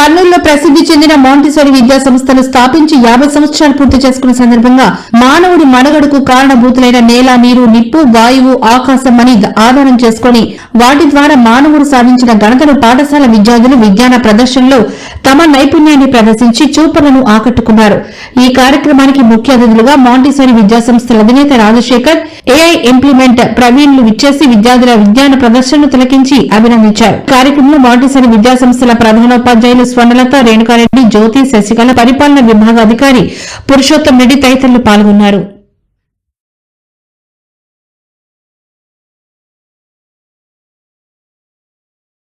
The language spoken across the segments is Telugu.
కర్నూలులో ప్రసిద్ది చెందిన మాంటిసోరి విద్యా సంస్థను స్థాపించి యాభై సంవత్సరాలు పూర్తి చేసుకున్న సందర్భంగా మానవుడి మనుగడకు కారణభూతులైన నేల నీరు నిప్పు వాయువు ఆకాశం అని ఆధారం చేసుకుని వాటి ద్వారా మానవుడు సాధించిన ఘనతను పాఠశాల విద్యార్థులు విజ్ఞాన ప్రదర్శనలో తమ నైపుణ్యాన్ని ప్రదర్శించి చూపలను ఆకట్టుకున్నారు. ఈ కార్యక్రమానికి ముఖ్య అతిథులుగా మాంటిసోరి విద్యా సంస్థల అధినేత రాజశేఖర్ ఏఐ ఇంప్లిమెంట్ ప్రవీణ్లు విచ్చేసి విద్యార్థుల విజ్ఞాన ప్రదర్శనను తిలకించి అభినందించారు. కార్యక్రమంలో మాంటిసోరి విద్యా సంస్థల ప్రధానోపాధ్యాయులు స్వర్ణలత రేణుకారెడ్డి జ్యోతి శశికళ పరిపాలన విభాగ అధికారి పురుషోత్తం రెడ్డి తదితరులు పాల్గొన్నారు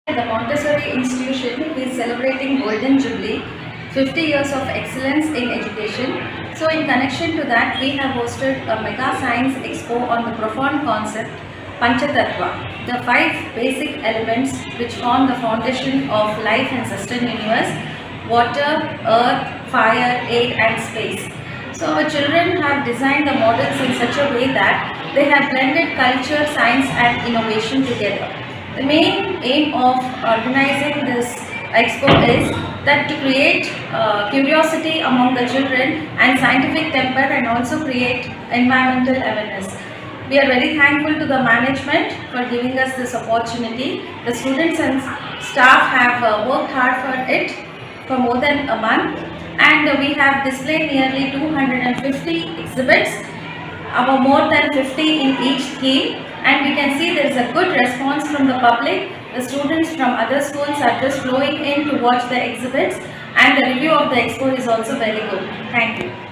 The Montessori Institution is celebrating Golden Jubilee, 50 years of excellence in education. So in connection to that, we have hosted a mega science expo on the profound concept Panchatattva, the five basic elements which form the foundation of life and sustained universe, water, earth, fire, air and space. So our children have designed the models in such a way that they have blended culture, science and innovation together. The main aim of organizing this expo is that to create uh, curiosity among the children and scientific temper and also create environmental awareness. We are very thankful to the management for giving us this opportunity. The students and staff have uh, worked hard for it for more than a month and uh, we have displayed nearly 250 exhibits about more than 50 in each theme and we can see there is a good response from the public. The students from other schools are just flowing in to watch the exhibits and the review of the expo is also very good. Thank you.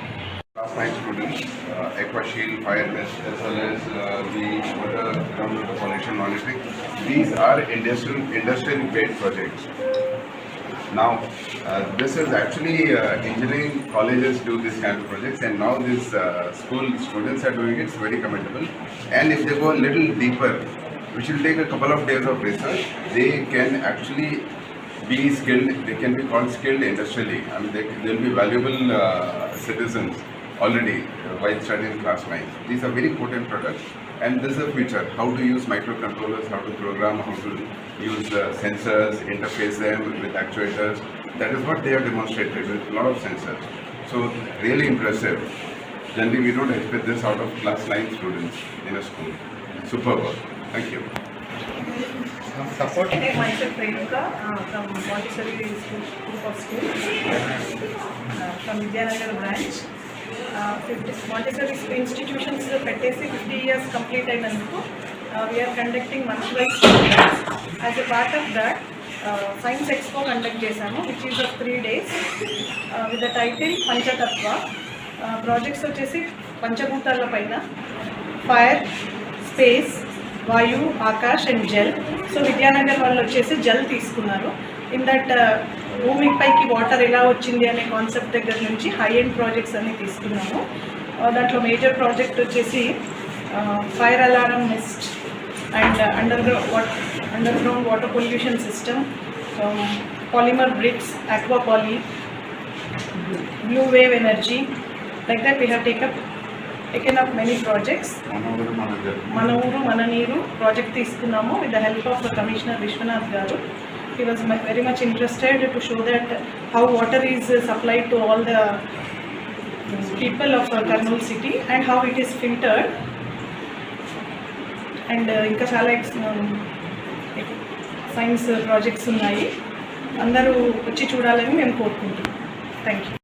9 students, uh, Aqua Shield, Fire Test, as well as uh, the water groundwater pollution monitoring. These are industrial, industrial grade projects. Now, uh, this is actually uh, engineering colleges do this kind of projects and now these uh, school students are doing it, it's very commendable. And if they go a little deeper, which will take a couple of days of research, they can actually be skilled, they can be called skilled industrially. I mean, they, they'll be valuable uh, citizens already uh, while studying class 9. These are very potent products and this is the future. How to use microcontrollers, how to program, how to use uh, sensors, interface them with actuators. That is what they have demonstrated with a lot of sensors. So really impressive. Generally, we don't expect this out of class 9 students in a school. Superb. Thank you. Support. Myself Renuka uh, from Montessori School, Group of Schools uh, from Vidyanagar branch. Fifty 50 Montessori పెట్టేసి ఫిఫ్టీ ఇయర్స్ కంప్లీట్ అయినందుకు we are conducting month wise as a part of that science expo conduct చేశాము which is of three days with the title Panchatatva projects వచ్చేసి పంచభూతాల పైన fire space vayu akash and jal so Vidyanagar వాళ్ళు వచ్చేసి జల్ తీసుకున్నారు. ఇన్ దట్ భూమి పైకి వాటర్ ఎలా వచ్చింది అనే కాన్సెప్ట్ దగ్గర నుంచి హై ఎండ్ ప్రాజెక్ట్స్ అన్ని తీసుకున్నాము. దాంట్లో మేజర్ ప్రాజెక్ట్ వచ్చేసి fire alarm mist and under what underground water pollution system polymer bricks aquapoly blue wave energy like that we have taken taken up many projects. మన ఊరు మన నీరు ప్రాజెక్ట్ తీసుకున్నాము with the help of commissioner Viswanath garu. He was very much interested to show that how water is supplied to all the people of Kurnool city and how it is filtered. And uh, ఇంకా చాలా సైన్స్ ప్రాజెక్ట్స్ um, ఉన్నాయి. అందరూ వచ్చి చూడాలని మేము కోరుకుంటున్నాం థ్యాంక్ యూ